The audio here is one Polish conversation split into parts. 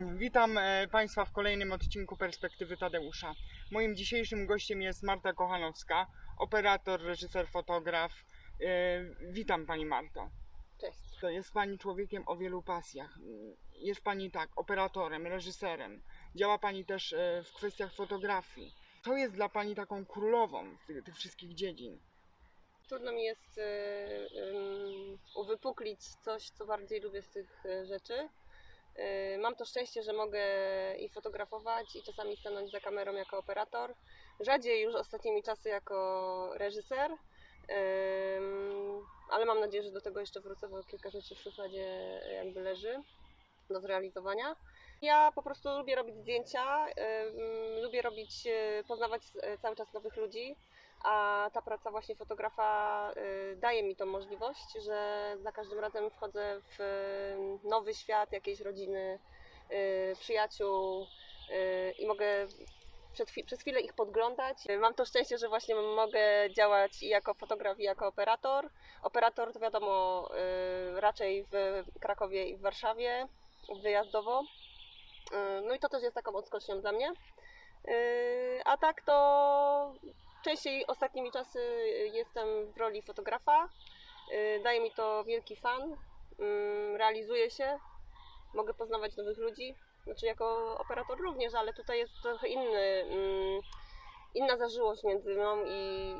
Witam e, Państwa w kolejnym odcinku Perspektywy Tadeusza. Moim dzisiejszym gościem jest Marta Kochanowska, operator, reżyser, fotograf. E, Witam Pani Marto. Cześć. To jest Pani człowiekiem o wielu pasjach. Jest Pani tak, operatorem, reżyserem. Działa Pani też e, w kwestiach fotografii. Co jest dla Pani taką królową tych, wszystkich dziedzin? Trudno mi jest ym, uwypuklić coś, co bardziej lubię z tych y, rzeczy. Mam to szczęście, że mogę i fotografować, i czasami stanąć za kamerą jako operator. Rzadziej już ostatnimi czasy jako reżyser, ale mam nadzieję, że do tego jeszcze wrócę, bo kilka rzeczy w szufladzie jakby leży do zrealizowania. Ja po prostu lubię robić zdjęcia, lubię robić, y, poznawać y, cały czas nowych ludzi, a ta praca właśnie fotografa y, daje mi tą możliwość, że za każdym razem wchodzę w nowy świat jakiejś rodziny, przyjaciół i mogę przez chwilę ich podglądać. Mam to szczęście, że właśnie mogę działać i jako fotograf, i jako operator. Operator to wiadomo raczej w Krakowie i w Warszawie wyjazdowo. Y, No i to też jest taką odskocznią dla mnie. Y, A tak to częściej ostatnimi czasy jestem w roli fotografa. Y, Daje mi to wielki fan. Realizuję się. Mogę poznawać nowych ludzi. Znaczy jako operator również, ale tutaj jest trochę inny, mm, inna zażyłość między mną i,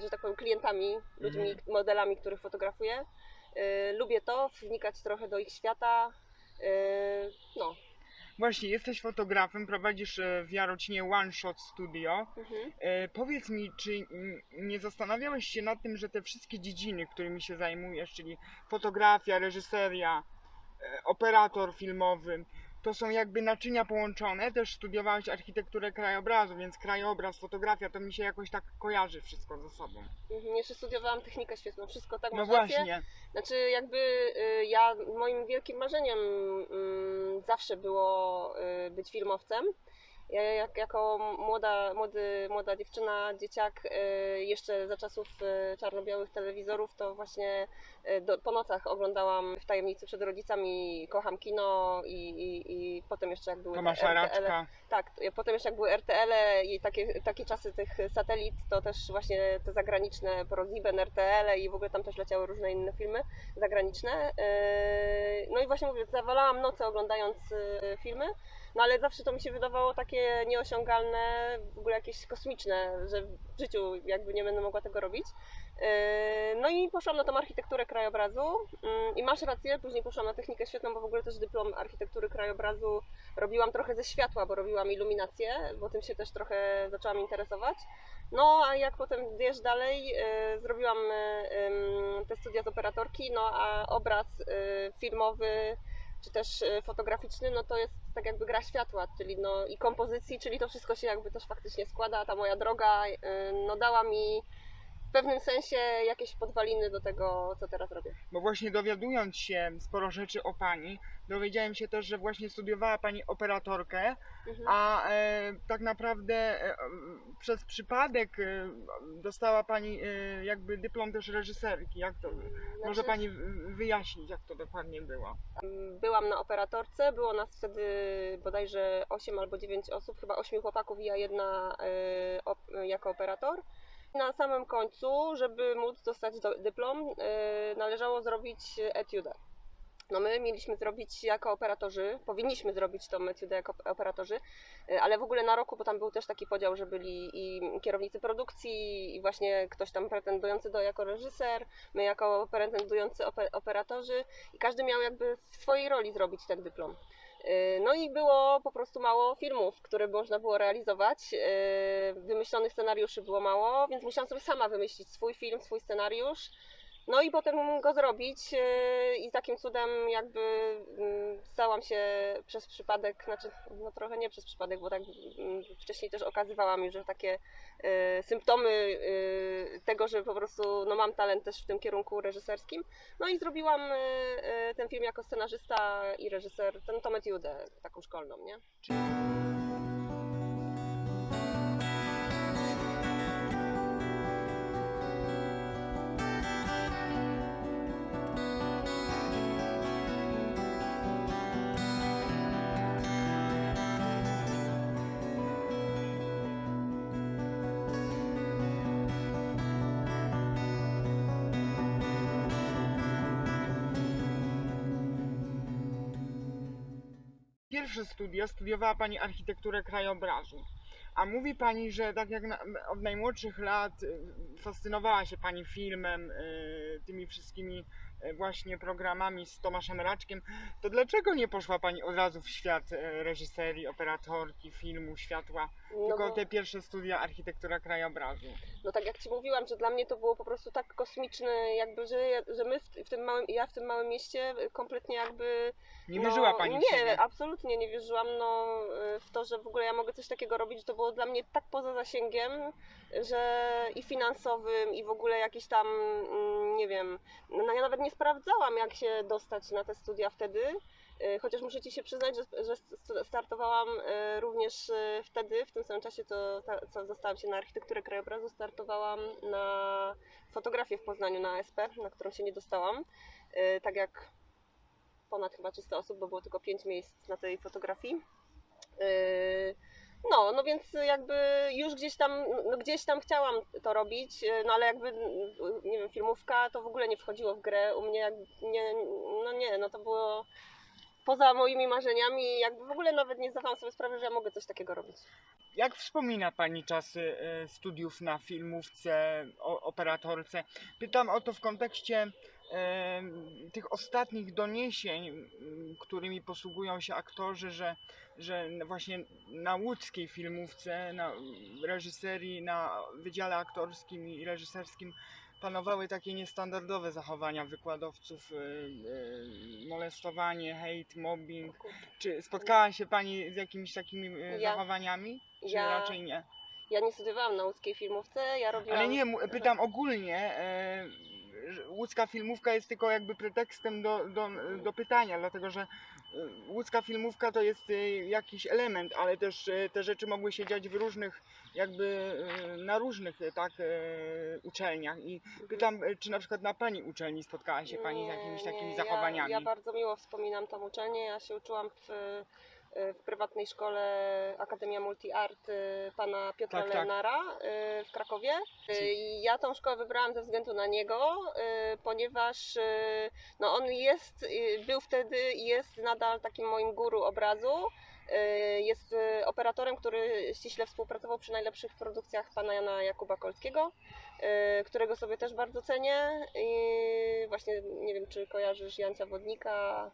że tak powiem, klientami, ludźmi, modelami, których fotografuję. Lubię to, wnikać trochę do ich świata. No. Właśnie, jesteś fotografem, prowadzisz e, w Jarocinie One Shot Studio. Mhm. E, powiedz mi, czy nie zastanawiałeś się nad tym, że te wszystkie dziedziny, którymi się zajmujesz, czyli fotografia, reżyseria, e, operator filmowy, to są jakby naczynia połączone? Też studiowałeś architekturę krajobrazu, więc krajobraz, fotografia, to mi się jakoś tak kojarzy wszystko ze sobą. Mhm. Jeszcze studiowałam technikę świetną, wszystko tak No właśnie, Znaczy jakby y, ja, moim wielkim marzeniem mm, zawsze było y, być filmowcem. Ja jak, jako młoda, młody, młoda dziewczyna, dzieciak, y, jeszcze za czasów y, czarno-białych telewizorów, to właśnie y, do, po nocach oglądałam w tajemnicy przed rodzicami, kocham kino i, i, i potem jeszcze jak były RTL-e, Raczka. tak, potem jeszcze jak były RTL-e i takie, takie czasy tych satelit, to też właśnie te zagraniczne ProSieben, RTL-e i w ogóle tam też leciały różne inne filmy zagraniczne. No i właśnie mówię, zawalałam noce oglądając filmy, no ale zawsze to mi się wydawało takie nieosiągalne, w ogóle jakieś kosmiczne, że w życiu jakby nie będę mogła tego robić. Yy, No i poszłam na tą architekturę krajobrazu Yy, i masz rację, później poszłam na technikę świetną, bo w ogóle też dyplom architektury krajobrazu robiłam trochę ze światła, bo robiłam iluminację, bo tym się też trochę zaczęłam interesować. No a jak potem wiesz dalej, y, zrobiłam te studia z operatorki, no a obraz filmowy czy też y, fotograficzny, no to jest tak jakby gra światła, czyli no i kompozycji, czyli to wszystko się jakby też faktycznie składa. Ta moja droga y, no dała mi w pewnym sensie jakieś podwaliny do tego, co teraz robię. Bo właśnie dowiadując się sporo rzeczy o pani, dowiedziałem się też, że właśnie studiowała pani operatorkę, Mhm. a e, tak naprawdę e, przez przypadek e, dostała pani e, jakby dyplom też reżyserki. Jak to? Może Znaczy- pani w- wyjaśnić, jak to dokładnie było? Byłam na operatorce, było nas wtedy bodajże 8 albo 9 osób, chyba 8 chłopaków i ja jedna y, op- jako operator. Na samym końcu, żeby móc dostać do, dyplom, y, należało zrobić etiudę. No my mieliśmy zrobić jako operatorzy, powinniśmy zrobić tą etiudę jako operatorzy, y, ale w ogóle na roku, bo tam był też taki podział, że byli i kierownicy produkcji i właśnie ktoś tam pretendujący do jako reżyser, my jako pretendujący ope- operatorzy i każdy miał jakby w swojej roli zrobić ten dyplom. Yy, No i było po prostu mało filmów, które można było realizować. Yy, Wymyślonych scenariuszy było mało, więc musiałam sobie sama wymyślić swój film, swój scenariusz. No i potem go zrobić yy, i takim cudem jakby mm, stałam się przez przypadek, znaczy no trochę nie przez przypadek, bo tak mm, wcześniej też okazywałam już, że takie yy, symptomy yy, tego, że po prostu no, mam talent też w tym kierunku reżyserskim. No i zrobiłam ten film jako scenarzysta i reżyser, ten Tomet Judę, taką szkolną, nie? Pierwsze studia studiowała Pani architekturę krajobrazu. A mówi Pani, że tak jak na, od najmłodszych lat y, fascynowała się Pani filmem, y, tymi wszystkimi właśnie programami z Tomaszem Raczkiem, to dlaczego nie poszła Pani od razu w świat y, reżyserii, operatorki, filmu, światła, No, tylko bo, te pierwsze studia architektura krajobrazu? no tak jak Ci mówiłam, że dla mnie to było po prostu tak kosmiczne, jakby, że, że my w, tym małym, ja w tym małym mieście kompletnie jakby Nie no, wierzyła Pani w Nie, siebie? absolutnie nie wierzyłam no, w to, że w ogóle ja mogę coś takiego robić. To było dla mnie tak poza zasięgiem, że i finansowym, i w ogóle jakieś tam, mm, nie wiem, no ja nawet nie sprawdzałam, jak się dostać na te studia wtedy. Y, Chociaż muszę Ci się przyznać, że, że st- startowałam y, również y, wtedy, w tym samym czasie, co, co dostałam się na architekturę krajobrazu, startowałam na fotografię w Poznaniu na ASP, na którą się nie dostałam. Tak jak ponad chyba 300 osób, bo było tylko 5 miejsc na tej fotografii. No, no więc jakby już gdzieś tam, no gdzieś tam chciałam to robić, yy, no ale jakby, nie wiem, filmówka to w ogóle nie wchodziło w grę. U mnie nie, no nie, no to było poza moimi marzeniami, jakby w ogóle nawet nie zdawałam sobie sprawy, że ja mogę coś takiego robić. Jak wspomina Pani czasy e, studiów na filmówce, operatorce? Pytam o to w kontekście e, tych ostatnich doniesień, którymi posługują się aktorzy, że, że właśnie na łódzkiej filmówce, na reżyserii, na wydziale aktorskim i reżyserskim panowały takie niestandardowe zachowania wykładowców, e, e, molestowanie, hejt, mobbing. Czy spotkała się Pani z jakimiś takimi e, Ja- zachowaniami? Czy ja- raczej nie? Ja nie studiowałam na łódzkiej filmówce, ja robiłam... Ale nie, pytam ogólnie. Łódzka filmówka jest tylko jakby pretekstem do, do, do pytania, dlatego że e, łódzka filmówka to jest e, jakiś element, ale też e, te rzeczy mogły się dziać w różnych, jakby na różnych tak uczelniach. I pytam, czy na przykład na pani uczelni spotkała się pani z jakimiś takimi nie, zachowaniami? Ja, ja bardzo miło wspominam tą uczelnię. Ja się uczyłam w, w prywatnej szkole Akademia Multi Art y, pana Piotra Tak, tak. Lenara y, w Krakowie. Y, Ja tą szkołę wybrałam ze względu na niego, ponieważ no on jest, był wtedy i jest nadal takim moim guru obrazu. Jest operatorem, który ściśle współpracował przy najlepszych produkcjach pana Jana Jakuba Kolskiego, którego sobie też bardzo cenię. I właśnie nie wiem, czy kojarzysz Jancia Wodnika,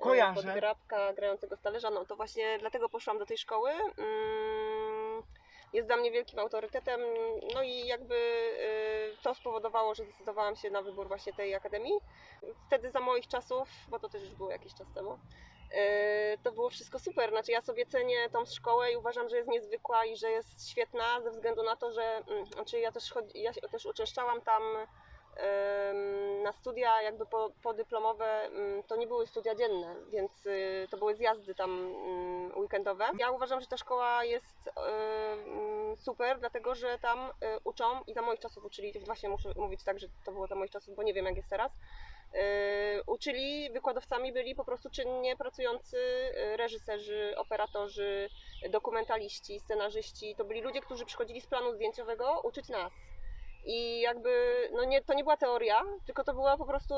Kojarzę. podgrabka grającego stalerza. No to właśnie dlatego poszłam do tej szkoły. Mm, Jest dla mnie wielkim autorytetem, no i jakby y, to spowodowało, że zdecydowałam się na wybór właśnie tej akademii. Wtedy za moich czasów, bo to też już było jakiś czas temu, y, to było wszystko super. Znaczy ja sobie cenię tą szkołę i uważam, że jest niezwykła i że jest świetna ze względu na to, że mm, znaczy ja też, chodzi, ja też uczęszczałam tam na studia jakby po, podyplomowe, mm, to nie były studia dzienne, więc y, to były zjazdy tam mm, weekendowe. Ja uważam, że ta szkoła jest em, super, dlatego że tam y, uczą i za moich czasów uczyli, właśnie muszę mówić tak, że to było za moich czasów, bo nie wiem jak jest teraz, y, uczyli, wykładowcami byli po prostu czynnie pracujący y, reżyserzy, operatorzy, dokumentaliści, scenarzyści. To byli ludzie, którzy przychodzili z planu zdjęciowego uczyć nas. I jakby, no nie, to nie była teoria, tylko to było po prostu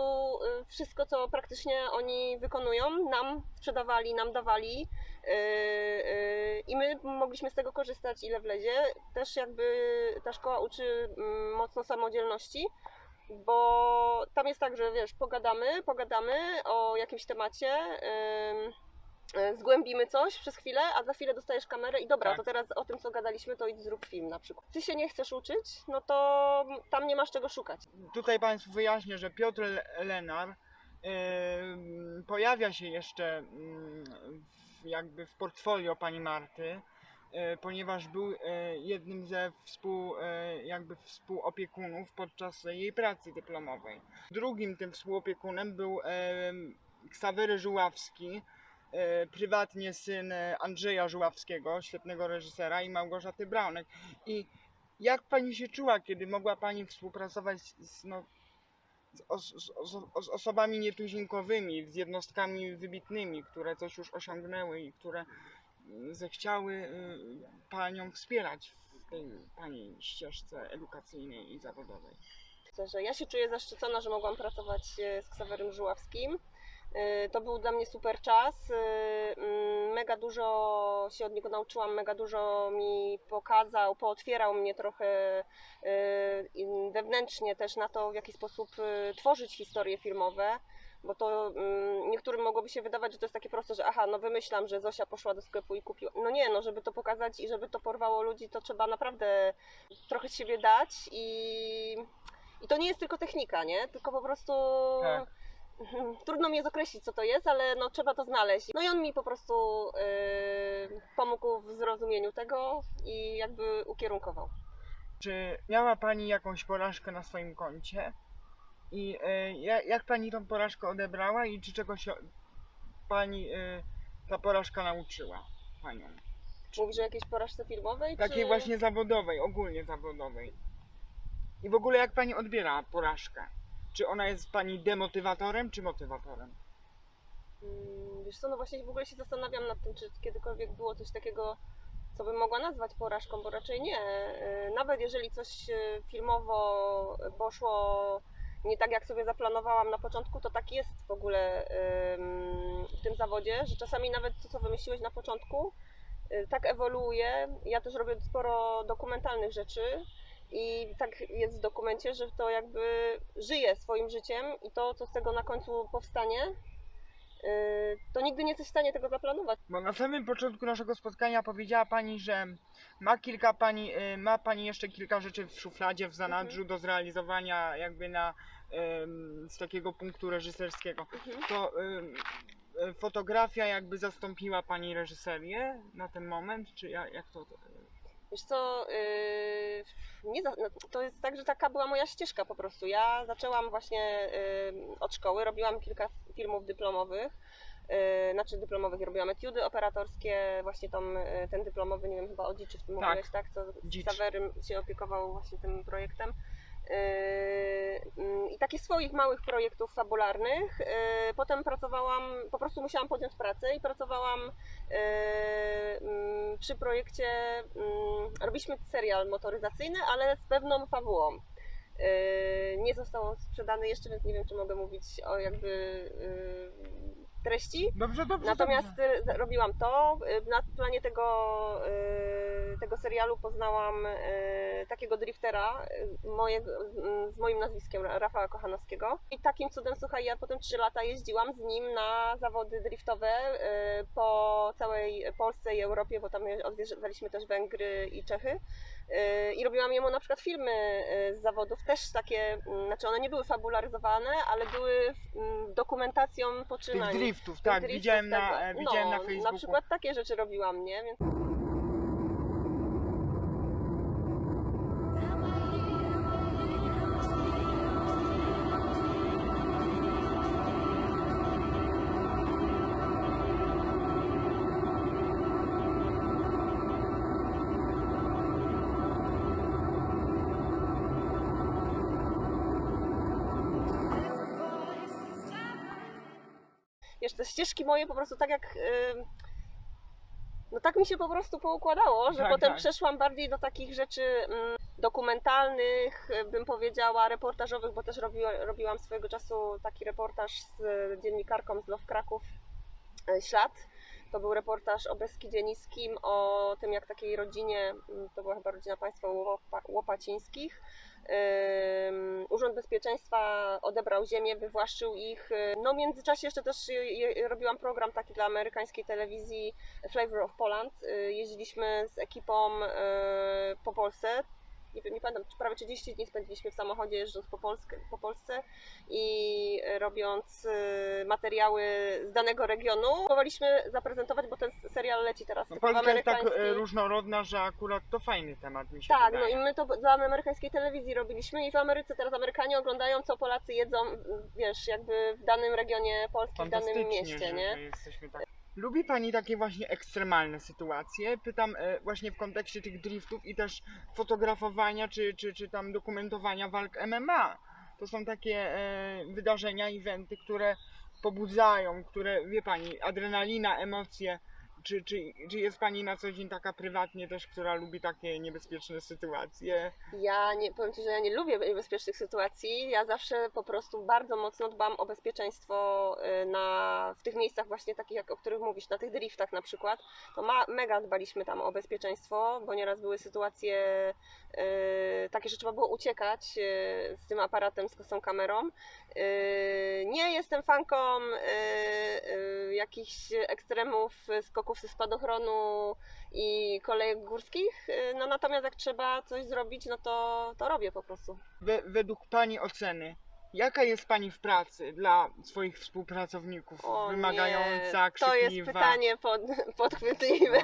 y, wszystko, co praktycznie oni wykonują, nam sprzedawali, nam dawali yy, yy, i my mogliśmy z tego korzystać ile wlezie. Też jakby ta szkoła uczy mm, mocno samodzielności, bo tam jest tak, że wiesz, pogadamy, pogadamy o jakimś temacie, ym, y, zgłębimy coś przez chwilę, a za chwilę dostajesz kamerę i dobra, Tak. to teraz o tym, co gadaliśmy, to idź zrób film na przykład. Ty się nie chcesz uczyć, no to tam nie masz czego szukać. Tutaj Państwu wyjaśnię, że Piotr Le- Lenar em, pojawia się jeszcze w, jakby w portfolio pani Marty, e, ponieważ był e, jednym ze współ, e, jakby współopiekunów podczas jej pracy dyplomowej. Drugim tym współopiekunem był Ksawery Żuławski, e, prywatnie syn e, Andrzeja Żuławskiego, świetnego reżysera i Małgorzaty Braunek. I jak pani się czuła, kiedy mogła pani współpracować z, no, z, os, z, z osobami nietuzinkowymi, z jednostkami wybitnymi, które coś już osiągnęły i które mm, zechciały y, panią wspierać w tej pani ścieżce edukacyjnej i zawodowej? Że ja się czuję zaszczycona, że mogłam pracować e, z Ksawerym Żuławskim. Y, To był dla mnie super czas. y, mm, Mega dużo się od niego nauczyłam, mega dużo mi pokazał, pootwierał mnie trochę y, wewnętrznie też na to, w jaki sposób tworzyć historie filmowe. Bo to mm, niektórym mogłoby się wydawać, że to jest takie proste, że aha, no wymyślam, że Zosia poszła do sklepu i kupiła. No nie, no żeby to pokazać i żeby to porwało ludzi, to trzeba naprawdę trochę z siebie dać i, i to nie jest tylko technika, nie? Tylko po prostu Tak. Trudno mi jest określić, co to jest, ale no trzeba to znaleźć. No i on mi po prostu yy, pomógł w zrozumieniu tego i jakby ukierunkował. Czy miała Pani jakąś porażkę na swoim koncie? I ja- jak Pani tą porażkę odebrała i czy czegoś Pani e, ta porażka nauczyła Panią? Mówisz o jakiejś porażce filmowej? Takiej czy... właśnie zawodowej, ogólnie zawodowej. I w ogóle jak Pani odbiera porażkę? Czy ona jest Pani demotywatorem, czy motywatorem? Mm, Wiesz co, no właśnie w ogóle się zastanawiam nad tym, czy kiedykolwiek było coś takiego, co bym mogła nazwać porażką, bo raczej nie. Yy, Nawet jeżeli coś yy, filmowo poszło nie tak, jak sobie zaplanowałam na początku, to tak jest w ogóle w tym zawodzie, że czasami nawet to, co wymyśliłeś na początku, yy, tak ewoluuje. Ja też robię sporo dokumentalnych rzeczy. I tak jest w dokumencie, że to jakby żyje swoim życiem i to, co z tego na końcu powstanie, yy, to nigdy nie jesteś w stanie tego zaplanować. Bo na samym początku naszego spotkania powiedziała Pani, że ma kilka Pani, y, ma Pani jeszcze kilka rzeczy w szufladzie, w zanadrzu do zrealizowania jakby na z takiego punktu reżyserskiego. Mhm. To y, fotografia jakby zastąpiła Pani reżyserię na ten moment, czy ja, jak to? Wiesz co, yy, nie no, to jest tak, że taka była moja ścieżka po prostu. Ja zaczęłam właśnie yy, od szkoły, robiłam kilka filmów dyplomowych, yy, znaczy dyplomowych, robiłam etiudy operatorskie, właśnie tam yy, ten dyplomowy, nie wiem, chyba o Dziczy w tym Tak. mówiłeś, tak? Co Dzicz. Sawery się opiekował właśnie tym projektem. Yy, mm, I takich swoich małych projektów fabularnych. Yy, Potem pracowałam, po prostu musiałam podjąć pracę i pracowałam yy, mm, przy projekcie. mm, Robiliśmy serial motoryzacyjny, ale z pewną fabułą. Nie został on sprzedany jeszcze, więc nie wiem, czy mogę mówić o jakby treści. Dobrze, dobrze. Natomiast dobrze. y, robiłam to. Y, Na planie tego, y, tego serialu poznałam y, takiego driftera y, mojego, y, z moim nazwiskiem, Rafała Kochanowskiego. I takim cudem, słuchaj, ja potem 3 lata jeździłam z nim na zawody driftowe y, po całej Polsce i Europie, bo tam odwiedzaliśmy też Węgry i Czechy. Y, I robiłam jemu na przykład filmy y, z zawodów, też takie, mm, znaczy one nie były fabularyzowane, ale były mm, dokumentacją Tych poczynań. driftów, Tych tak, driftów widziałem, na, tego. e, widziałem na no, Facebooku. Na przykład takie rzeczy robiłam, nie? Więc te ścieżki moje po prostu tak jak. No tak mi się po prostu poukładało, że Tak, potem tak. przeszłam bardziej do takich rzeczy dokumentalnych, y, bym powiedziała, reportażowych, bo też robiła, robiłam swojego czasu taki reportaż z dziennikarką z Love Kraków y, Ślad. To był reportaż o Beskidzie Niskim, o tym jak takiej rodzinie, mm, to była chyba rodzina państwa Łopa, Łopacińskich, Urząd Bezpieczeństwa odebrał ziemię, wywłaszczył ich. No w międzyczasie jeszcze też robiłam program taki dla amerykańskiej telewizji Flavor of Poland. Y, Jeździliśmy z ekipą y, po Polsce. Nie, wiem, nie pamiętam, prawie 30 dni spędziliśmy w samochodzie jeżdżąc po, Polskę, po Polsce i robiąc y, materiały z danego regionu. Próbowaliśmy zaprezentować, bo ten serial leci teraz No, Polska jest tak e, różnorodna, że akurat to fajny temat mi się Tak, no wydaje. i my to dla amerykańskiej telewizji robiliśmy i w Ameryce teraz Amerykanie oglądają, co Polacy jedzą, wiesz, jakby w danym regionie Polski, w danym mieście, nie? my jesteśmy tak. Lubi Pani takie właśnie ekstremalne sytuacje? Pytam e, właśnie w kontekście tych driftów i też fotografowania czy, czy, czy tam dokumentowania walk MMA. To są takie e, wydarzenia, eventy, które pobudzają, które, wie Pani, adrenalina, emocje. Czy, czy, czy jest pani na co dzień taka prywatnie też, która lubi takie niebezpieczne sytuacje? Ja nie powiem Ci, że ja nie lubię niebezpiecznych sytuacji. Ja zawsze po prostu bardzo mocno dbam o bezpieczeństwo y, na, w tych miejscach właśnie takich, jak, o których mówisz, na tych driftach na przykład. To ma, mega dbaliśmy tam o bezpieczeństwo, bo nieraz były sytuacje y, takie, że trzeba było uciekać y, z tym aparatem, z tą kamerą. Y, nie jestem fanką y, y, jakichś ekstremów, skoków ze spadochronu i kolejek górskich, y, no natomiast jak trzeba coś zrobić, no to, to robię po prostu. We, według pani oceny, jaka jest pani w pracy dla swoich współpracowników? O Wymagająca, nie, to jest krzykliwa? pytanie pod, podchwytliwe.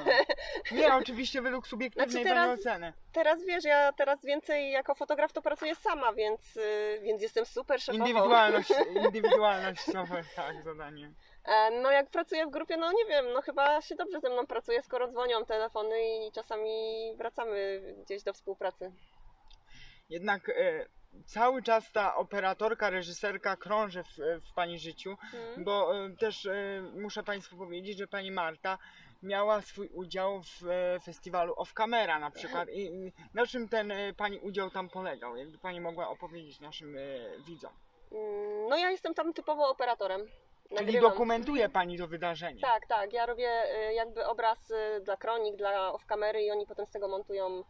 No. Nie, oczywiście według subiektywnej Znaczy teraz- oceny. Teraz wiesz, ja teraz więcej jako fotograf to pracuję sama, więc, y, więc jestem super szefową. Indywidualność, indywidualnościowe, tak, zadanie. E, No jak pracuję w grupie, no nie wiem, no chyba się dobrze ze mną pracuje, skoro dzwonią telefony i czasami wracamy gdzieś do współpracy. Jednak e, cały czas ta operatorka, reżyserka krąży w, w pani życiu, Hmm. bo e, też e, muszę państwu powiedzieć, że pani Marta miała swój udział w e, festiwalu Off Camera na przykład. I, na czym ten pani udział tam polegał? Jakby pani mogła opowiedzieć naszym widzom. Mm, No ja jestem tam typowo operatorem. Czyli Nagrywam. dokumentuje pani to wydarzenie. Tak, tak. Ja robię jakby obraz dla kronik, dla off-kamery i oni potem z tego montują.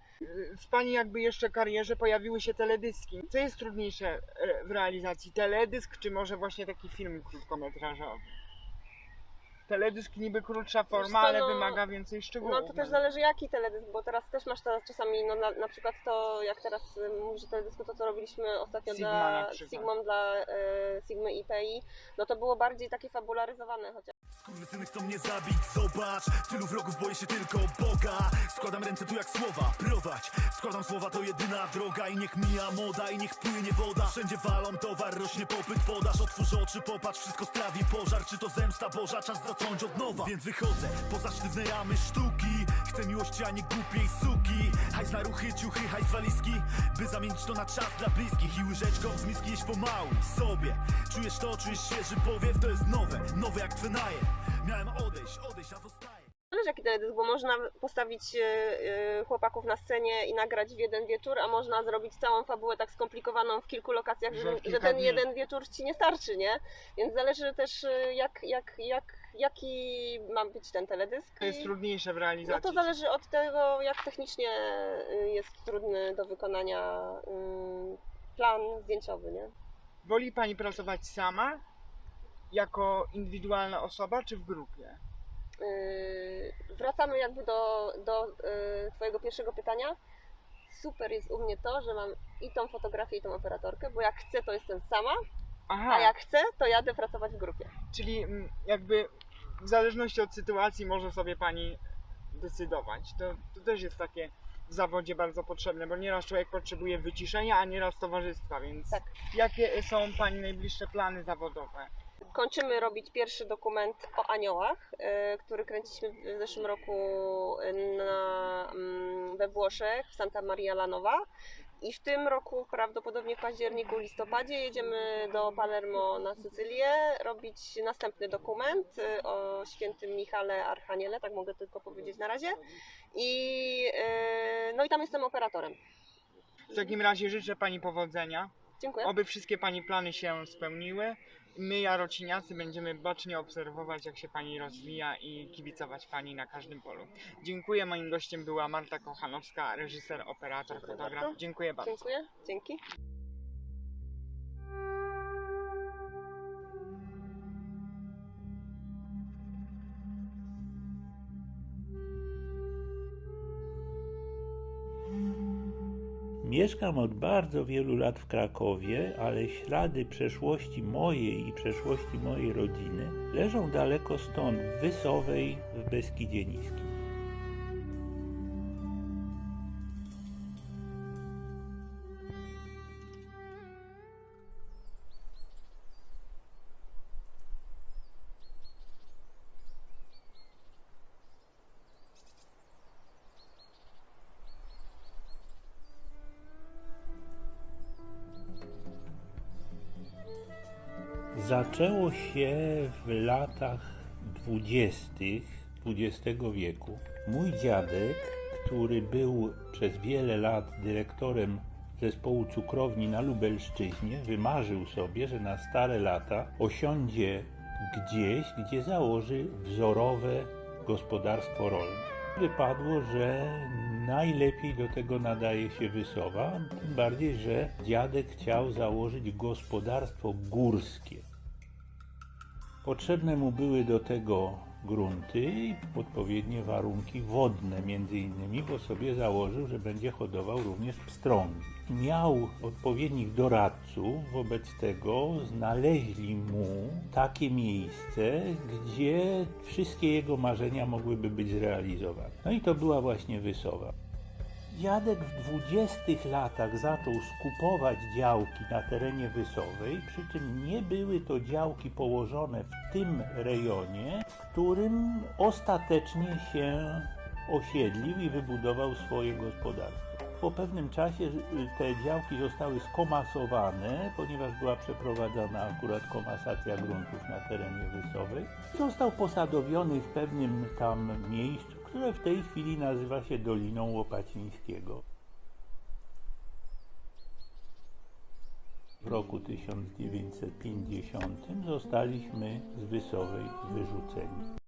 W pani jakby jeszcze karierze pojawiły się teledyski. Co jest trudniejsze e, w realizacji? Teledysk, czy może właśnie taki film krótkometrażowy? Teledysk niby krótsza forma, co, ale no- wymaga więcej szczegółów. No to też zależy jaki teledysk, bo teraz też masz teraz czasami, no na, na przykład to, jak teraz y, mówisz o teledysku, to co robiliśmy ostatnio Sigma dla. Sigmą dla e, Sigmy IPI, no to było bardziej takie fabularyzowane chociaż. Skurwysyny chcą mnie zabić, zobacz. Tylu wrogów boję się tylko Boga. Składam ręce tu jak słowa, prowadź. Składam słowa, to jedyna droga. I niech mija moda i niech płynie woda. Wszędzie walą towar, rośnie popyt, podaż Otwórz oczy, popatrz, wszystko strawi pożar. Czy to zemsta Boża, czas zacząć od nowa. Więc wychodzę, poza sztywne ramy sztuki. Chcę miłości, a nie głupiej suki na ruchy, ciuchy, hajs walizki By zamienić to na czas dla bliskich I łyżeczką z miski jeść pomału. Sobie Czujesz to, czujesz świeży powiew, to jest nowe Nowe jak twe naje Miałem odejść, odejść, a zostaję Zależy jaki teledysk, bo można postawić e, e, chłopaków na scenie i nagrać w jeden wieczór, a można zrobić całą fabułę tak skomplikowaną w kilku lokacjach, Że że, ten dni. jeden wieczór ci nie starczy, nie? Więc zależy też e, jak, jak, jak, jaki ma być ten teledysk. To jest trudniejsze w No realizacji. to zależy od tego, jak technicznie jest trudny do wykonania plan zdjęciowy, nie? Woli pani pracować sama, jako indywidualna osoba, czy w grupie? Y, Wracamy jakby do, do y, Twojego pierwszego pytania. Super jest u mnie to, że mam i tą fotografię, i tą operatorkę, bo jak chcę, to jestem sama, Aha, a jak chcę, to jadę pracować w grupie. czyli mm, jakby w zależności od sytuacji może sobie pani decydować. To, to też jest takie w zawodzie bardzo potrzebne, bo nieraz człowiek potrzebuje wyciszenia, a nieraz towarzystwa, więc Tak. jakie są pani najbliższe plany zawodowe? Kończymy robić pierwszy dokument o aniołach, y, który kręciliśmy w zeszłym roku y, na, mm, we Włoszech, w Santa Maria la Nova. I w tym roku, prawdopodobnie w październiku, listopadzie, jedziemy do Palermo na Sycylię robić następny dokument y, o świętym Michale Archaniele, tak mogę tylko powiedzieć na razie. I, no i tam jestem operatorem. W takim razie życzę pani powodzenia. Dziękuję. Oby wszystkie pani plany się spełniły. My, Jarociniacy, będziemy bacznie obserwować, jak się pani rozwija i kibicować pani na każdym polu. Dziękuję. Moim gościem była Marta Kochanowska, reżyser, operator, fotograf. Dziękuję bardzo. Dziękuję. Dzięki. Mieszkam od bardzo wielu lat w Krakowie, ale ślady przeszłości mojej i przeszłości mojej rodziny leżą daleko stąd, w Wysowej, w Beskidzie Niskim. Zaczęło się w latach dwudziestych, XX wieku. Mój dziadek, który był przez wiele lat dyrektorem zespołu cukrowni na Lubelszczyźnie, wymarzył sobie, że na stare lata osiądzie gdzieś, gdzie założy wzorowe gospodarstwo rolne. Wypadło, że najlepiej do tego nadaje się Wysowa, tym bardziej, że dziadek chciał założyć gospodarstwo górskie. Potrzebne mu były do tego grunty i odpowiednie warunki wodne między innymi, bo sobie założył, że będzie hodował również pstrągi. Miał odpowiednich doradców, wobec tego znaleźli mu takie miejsce, gdzie wszystkie jego marzenia mogłyby być zrealizowane. No i to była właśnie Wysowa. Dziadek w dwudziestych latach zaczął skupować działki na terenie Wysowej, przy czym nie były to działki położone w tym rejonie, w którym ostatecznie się osiedlił i wybudował swoje gospodarstwo. Po pewnym czasie y, te działki zostały skomasowane, ponieważ była przeprowadzana akurat komasacja gruntów na terenie Wysowej. Został posadowiony w pewnym tam miejscu, które w tej chwili nazywa się Doliną Łopacińskiego. W roku 1950 zostaliśmy z Wysowej wyrzuceni.